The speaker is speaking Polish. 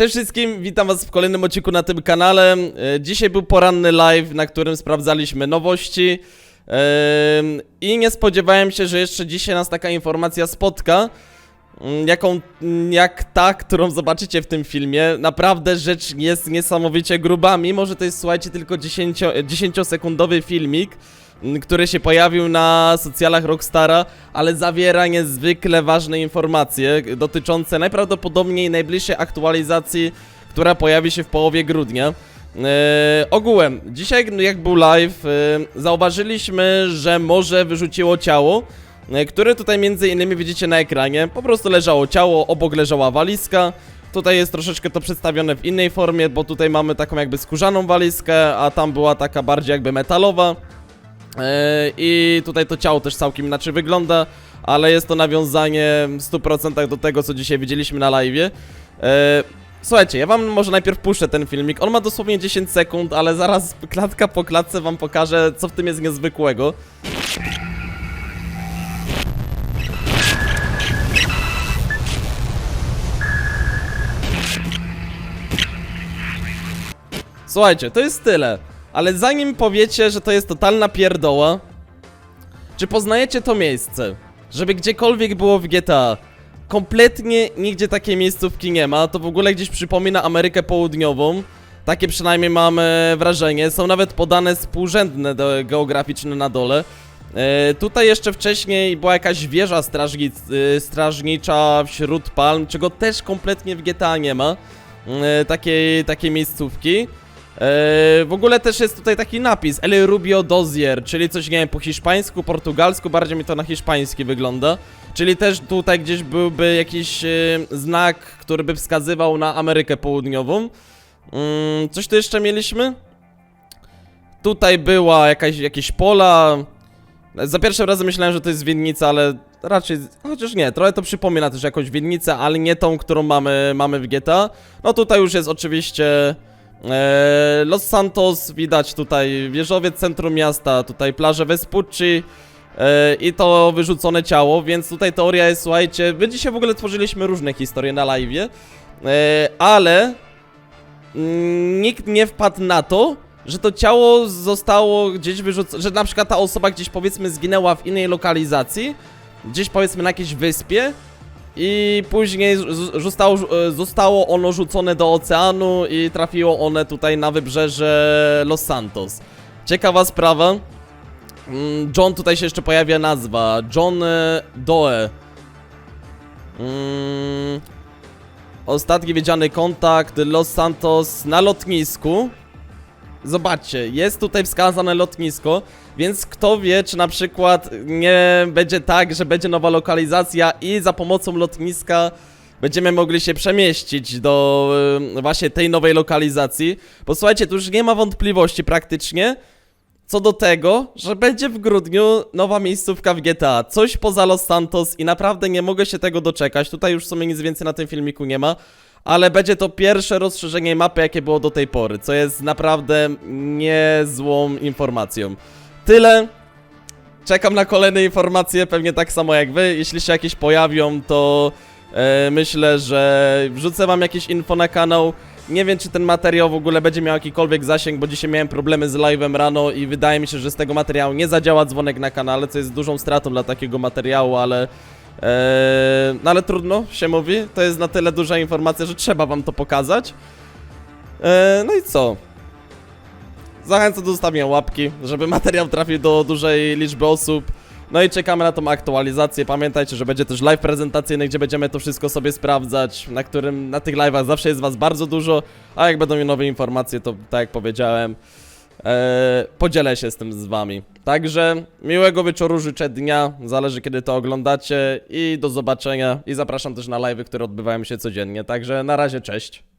Cześć wszystkim, witam was w kolejnym odcinku na tym kanale. E, Dzisiaj był poranny live, na którym sprawdzaliśmy nowości. Ehm, I nie spodziewałem się, że jeszcze dzisiaj nas taka informacja spotka. mm, Jaką, mm, jak ta, którą zobaczycie w tym filmie. Naprawdę rzecz jest niesamowicie gruba, mimo że to jest, słuchajcie, tylko 10, 10-sekundowy filmik, mm, który się pojawił na socjalach Rockstara, ale zawiera niezwykle ważne informacje dotyczące najprawdopodobniej najbliższej aktualizacji, która pojawi się w połowie grudnia. E, ogółem, dzisiaj jak był live, e, zauważyliśmy, że morze wyrzuciło ciało, e, które tutaj między innymi widzicie na ekranie. Po prostu leżało ciało, obok leżała walizka. Tutaj jest troszeczkę to przedstawione w innej formie, bo tutaj mamy taką jakby skórzaną walizkę, a tam była taka bardziej jakby metalowa. E, I tutaj to ciało też całkiem inaczej wygląda, ale jest to nawiązanie w 100% do tego, co dzisiaj widzieliśmy na live. Słuchajcie, ja wam może najpierw puszczę ten filmik. On ma dosłownie 10 sekund, ale zaraz klatka po klatce wam pokażę, co w tym jest niezwykłego. Słuchajcie, to jest tyle. Ale zanim powiecie, że to jest totalna pierdoła, czy poznajecie to miejsce? Żeby gdziekolwiek było w GTA. Kompletnie nigdzie takiej miejscówki nie ma. To w ogóle gdzieś przypomina Amerykę Południową. Takie przynajmniej mamy wrażenie. Są nawet podane współrzędne geograficzne na dole. E, tutaj jeszcze wcześniej była jakaś wieża strażnic, e, strażnicza wśród palm, czego też kompletnie w GTA nie ma. E, takiej, takiej miejscówki. E, w ogóle też jest tutaj taki napis El Rubio Dozier, czyli coś, nie wiem, po hiszpańsku, portugalsku, bardziej mi to na hiszpański wygląda. Czyli też tutaj gdzieś byłby jakiś e, znak, który by wskazywał na Amerykę Południową. Mm, coś tu jeszcze mieliśmy? Tutaj była jakaś, jakieś pola. Za pierwszym razem myślałem, że to jest winnica, ale raczej, chociaż nie, trochę to przypomina też jakąś winnicę, ale nie tą, którą mamy, mamy w GTA. No tutaj już jest oczywiście Los Santos, widać tutaj wieżowiec centrum miasta, tutaj plaże Vespucci e, i to wyrzucone ciało, więc tutaj teoria jest, słuchajcie, my dzisiaj w ogóle tworzyliśmy różne historie na live, e, ale mm, nikt nie wpadł na to, że to ciało zostało gdzieś wyrzucone, że na przykład ta osoba gdzieś powiedzmy zginęła w innej lokalizacji, gdzieś powiedzmy na jakiejś wyspie i później zostało, e, zostało ono rzucone do oceanu i trafiło one tutaj na wybrzeże Los Santos. Ciekawa sprawa. Mm, John tutaj się jeszcze pojawia nazwa. John e, Doe. Mm, Ostatni wiedziany kontakt Los Santos na lotnisku. Zobaczcie, jest tutaj wskazane lotnisko, więc kto wie, czy na przykład nie będzie tak, że będzie nowa lokalizacja i za pomocą lotniska będziemy mogli się przemieścić do y, właśnie tej nowej lokalizacji. Bo słuchajcie, tu już nie ma wątpliwości praktycznie co do tego, że będzie w grudniu nowa miejscówka w GTA. Coś poza Los Santos i naprawdę nie mogę się tego doczekać. Tutaj już w sumie nic więcej na tym filmiku nie ma. Ale będzie to pierwsze rozszerzenie mapy, jakie było do tej pory, co jest naprawdę niezłą informacją. Tyle. Czekam na kolejne informacje, pewnie tak samo jak wy. Jeśli się jakieś pojawią, to e, myślę, że wrzucę wam jakieś info na kanał. Nie wiem, czy ten materiał w ogóle będzie miał jakikolwiek zasięg, bo dzisiaj miałem problemy z live'em rano i wydaje mi się, że z tego materiału nie zadziała dzwonek na kanale, co jest dużą stratą dla takiego materiału, ale... Eee, no ale trudno się mówi, to jest na tyle duża informacja, że trzeba wam to pokazać. Eee, no i co? Zachęcam do zostawienia łapki, żeby materiał trafił do dużej liczby osób. No i czekamy na tą aktualizację. Pamiętajcie, że będzie też live prezentacyjny, gdzie będziemy to wszystko sobie sprawdzać, na którym na tych live'ach zawsze jest was bardzo dużo, a jak będą nowe informacje, to tak jak powiedziałem, e, podzielę się z tym z wami. Także miłego wieczoru życzę dnia, zależy kiedy to oglądacie i do zobaczenia i zapraszam też na live'y, które odbywają się codziennie. Także na razie, cześć.